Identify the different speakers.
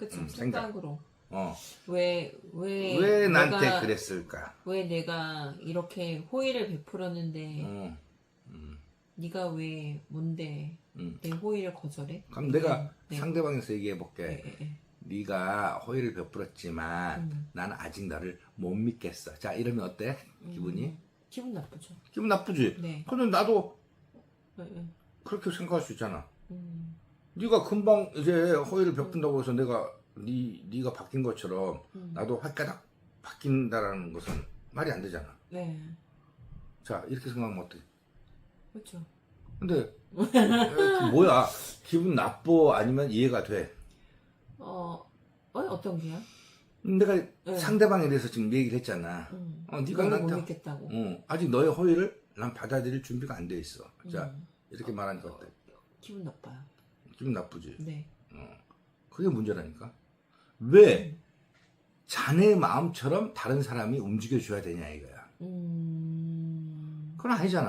Speaker 1: 그치
Speaker 2: 음, 생각.
Speaker 1: 생각으로
Speaker 2: 어.
Speaker 1: 왜 왜
Speaker 2: 왜 나한테
Speaker 1: 네, 내가-
Speaker 2: 그랬을까?
Speaker 1: 왜 내가 이렇게 호의를 베풀었는데
Speaker 2: 어. 음,
Speaker 1: 네가 왜 뭔데
Speaker 2: 음.
Speaker 1: 내 호의를 거절해?
Speaker 2: 그럼 내가
Speaker 1: 네.
Speaker 2: 상대방에서 얘기해 볼게.
Speaker 1: 예, 예, 예.
Speaker 2: 네가 호의를 베풀었지만
Speaker 1: 음.
Speaker 2: 나는 아직 너를 못 믿겠어. 자 이러면 어때? 기분이?
Speaker 1: 음, 기분 나쁘죠.
Speaker 2: 기분 나쁘지?
Speaker 1: 네.
Speaker 2: 근데 나도
Speaker 1: 예, 예.
Speaker 2: 그렇게 생각할 수 있잖아.
Speaker 1: 음,
Speaker 2: 네가 금방 이제 호의를 베푼다고 해서 내가 네 네가 바뀐 것처럼
Speaker 1: 음.
Speaker 2: 나도 확가닥 바뀐다라는 것은 말이 안 되잖아.
Speaker 1: 네,
Speaker 2: 자 이렇게 생각하면 어때?
Speaker 1: 그렇죠.
Speaker 2: 근데 그 뭐야 기분 나빠 아니면 이해가 돼?
Speaker 1: 어, 어 어떤 게요?
Speaker 2: 내가
Speaker 1: 네.
Speaker 2: 상대방에 대해서 지금 얘기를 했잖아.
Speaker 1: 음.
Speaker 2: 어, 네가 나한테
Speaker 1: 믿겠다고.
Speaker 2: 어, 아직 너의 호의를 난 받아들일 준비가 안 돼 있어. 자
Speaker 1: 음.
Speaker 2: 이렇게 말하니까 어때?
Speaker 1: 기분 나빠요.
Speaker 2: 기분 나쁘지?
Speaker 1: 네.
Speaker 2: 어, 그게 문제라니까. 왜 자네 마음처럼 다른 사람이 움직여줘야 되냐 이거야.
Speaker 1: 음.
Speaker 2: 그건 아니잖아.